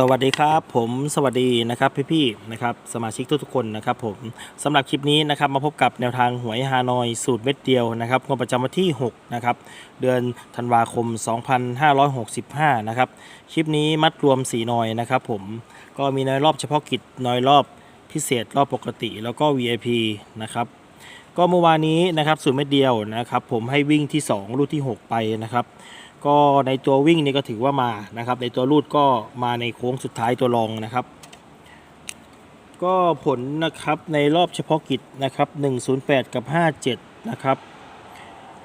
สวัสดีครับผมสวัสดีนะครับพี่ๆนะครับสมาชิกทุกๆคนนะครับผมสำหรับคลิปนี้นะครับมาพบกับแนวทางหวยฮานอยสูตรเม็ดเดียวนะครับงวดประจำวันที่6นะครับเดือนธันวาคม 2565นะครับคลิปนี้มัดรวม4นอยนะครับผมก็มีนอยรอบเฉพาะกิจนอยรอบพิเศษรอบปกติแล้วก็ VIP นะครับ ก็เมื่อวานนี้นะครับสูตรเม็ดเดียวนะครับ ผมให้วิ่งที่ 2 รูดที่ 6 ไปนะครับ ก็ในตัววิ่งนี่ก็ถือว่ามานะครับ ในตัวรูดก็มาในโค้งสุดท้ายตัวรองนะครับ ก็ผลนะครับในรอบเฉพาะกิจนะครับ108 กับ 57 นะครับ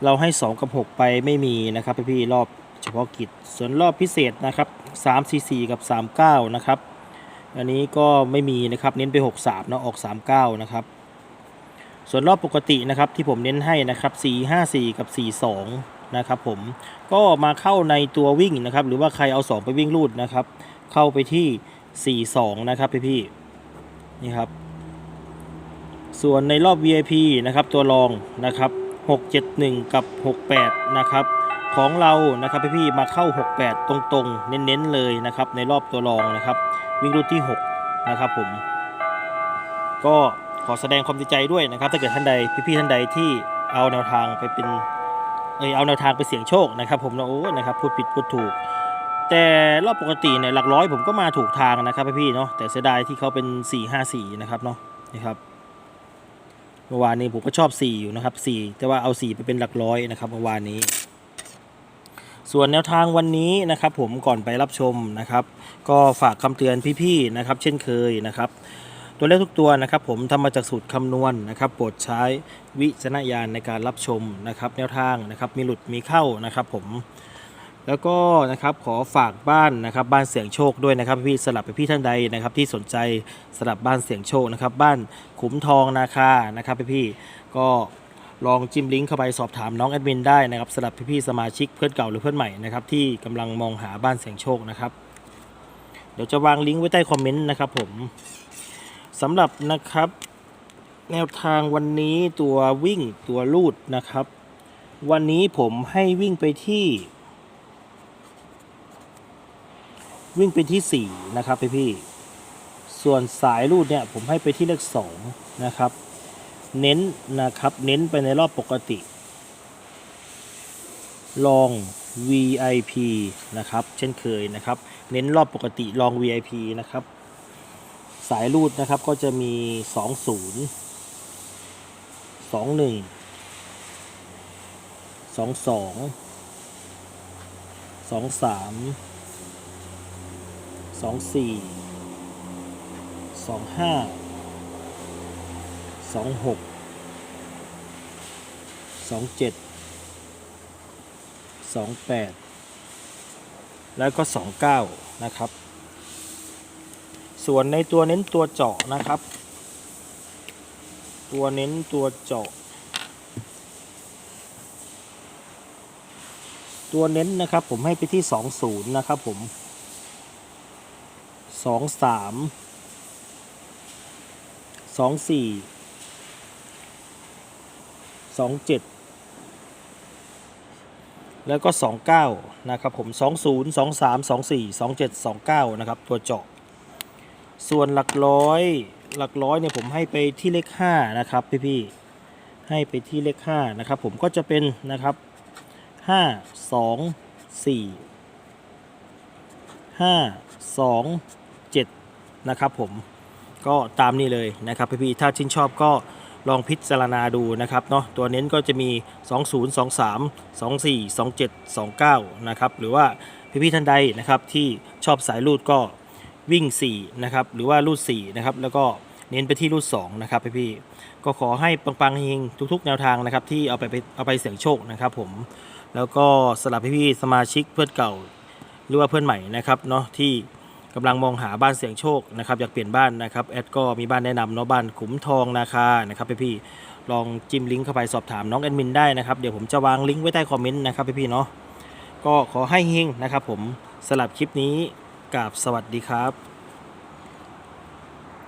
เราให้ 2 กับ 6 ไปไม่มีนะครับพี่ๆรอบเฉพาะกิจ ส่วนรอบพิเศษนะครับ344 กับ 39 นะครับ อันนี้ก็ไม่มีนะครับเน้นไป 63นะออก 39 นะครับ ส่วนรอบปกตินะครับที่ผมเน้นให้นะครับ 454 กับ 42 นะครับผมก็มาเข้าในตัววิ่งนะครับ หรือว่าใครเอา 2 ไปวิ่งรูดนะครับ เข้าไปที่ 42 นะครับพี่ๆนี่ครับ ส่วนในรอบ VIP นะครับตัวรองนะครับ 671 กับ 68 นะครับของเรานะครับพี่ๆมาเข้า 68 ตรงๆ เน้นๆเลยนะครับ ในรอบตัวรองนะครับ วิ่งรูดที่ 6 นะครับผม ก็ ขอแสดงความดีใจด้วยนะครับ ถ้าเกิดท่านใดพี่ๆท่านใดที่เอาแนวทางไปเป็นเอยเอาแนวทางไปเสี่ยงโชคนะครับ ผมนะโอ้นะครับพูดผิดพูดถูก แต่รอบปกติเนี่ยหลักร้อยผมก็มาถูกทางนะครับพี่ๆเนาะแต่เสียดายที่เขาเป็น 4 5 4 นะครับเนาะนี่ครับเมื่อวานนี้ผมก็ชอบ 4 อยู่นะครับ 4 แต่ว่าเอา 4 ไปเป็นหลักร้อยนะครับเมื่อวานนี้ ส่วนแนวทางวันนี้นะครับ ผมก่อนไปรับชมนะครับ ก็ฝากคำเตือนพี่ๆนะครับ เช่นเคยนะครับ ตัวเลขทุกตัวนะครับผมทำมาจากสูตรคำนวณนะครับโปรดใช้วิจารณญาณในการรับชมนะครับแนวทางนะครับมีหลุดมีเข้านะครับผมแล้วก็นะครับขอฝากบ้านนะครับบ้านเสียงโชคด้วยนะครับพี่สลับไปพี่ท่านใดนะครับที่สนใจสลับบ้านเสียงโชคนะครับบ้านขุมทองนาคานะครับพี่ๆก็ลองจิ้มลิงก์เข้าไปสอบถามน้องแอดมินได้นะครับสำหรับพี่ๆสมาชิกเพื่อนเก่าหรือเพื่อนใหม่นะครับที่กำลังมองหาบ้านเสียงโชคนะครับ เดี๋ยวจะวางลิงก์ไว้ใต้คอมเมนต์นะครับผม สำหรับนะครับ แนวทางวันนี้ตัววิ่งตัวลูดนะครับ วันนี้ผมให้วิ่งไปที่ วิ่งไปที่ 4 นะครับพี่พี่ๆส่วนสายรูดเนี่ยผมให้ไปที่เลข2นะครับ เน้นนะครับ เน้นไปในรอบปกติ ลอง VIP นะครับ เช่นเคยนะครับ เน้นรอบปกติลอง VIP นะครับ สายรูดนะครับก็จะมี 20 21 22 23สองสี่สองห้าสองหกสองเจ็ดสองแปดแล้วก็สองเก้านะครับ ส่วนในตัวเน้นตัวเจาะนะครับ ตัวเน้นตัวเจาะ ตัวเน้นนะครับผมให้ไปที่สองศูนย์นะครับผมสองสามสองสี่สองเจ็ดแล้วก็สองเก้านะครับผมสองศูนย์สองสามสองสี่สองเจ็ดสองเก้านะครับ ตัวเจาะ ส่วนหลักร้อย หลักร้อยเนี่ยผมให้ไปที่เลขห้านะครับพี่ๆให้ไปที่เลขห้านะครับผมก็จะเป็นนะครับห้าสองสี่ห้าสอง7นะครับผมก็ตามนี้เลยนะครับพี่ๆถ้าชื่นชอบก็ลองพิจารณาดูนะครับเนาะตัวเน้นก็จะมี 20 23 24 27 29นะครับหรือว่าพี่ๆท่านใดนะครับที่ชอบสายรูดก็ วิ่ง4นะครับหรือว่ารูด4นะครับแล้วก็เน้นไปที่รูด2นะครับพี่ๆก็ขอให้ปังๆเฮงทุก ๆ แนวทางนะครับที่เอาไปเอาไปเสี่ยงโชคนะครับผมแล้วก็สำหรับพี่ๆสมาชิกเพื่อนเก่า หรือว่าเพื่อนใหม่นะครับเนาะที่กำลังมองหาบ้านเสี่ยงโชคนะครับอยากเปลี่ยนบ้านนะครับแอดก็มีบ้านแนะนำเนาะบ้านขุมทองนาคานะครับพี่ๆลองจิ้มลิงก์เข้าไปสอบถามน้องแอดมินได้นะครับเดี๋ยวผมจะวางลิงก์ไว้ใต้คอมเมนต์นะครับพี่ๆเนาะก็ขอให้เฮงนะครับผมสลับคลิปนี้ กับสวัสดีครับ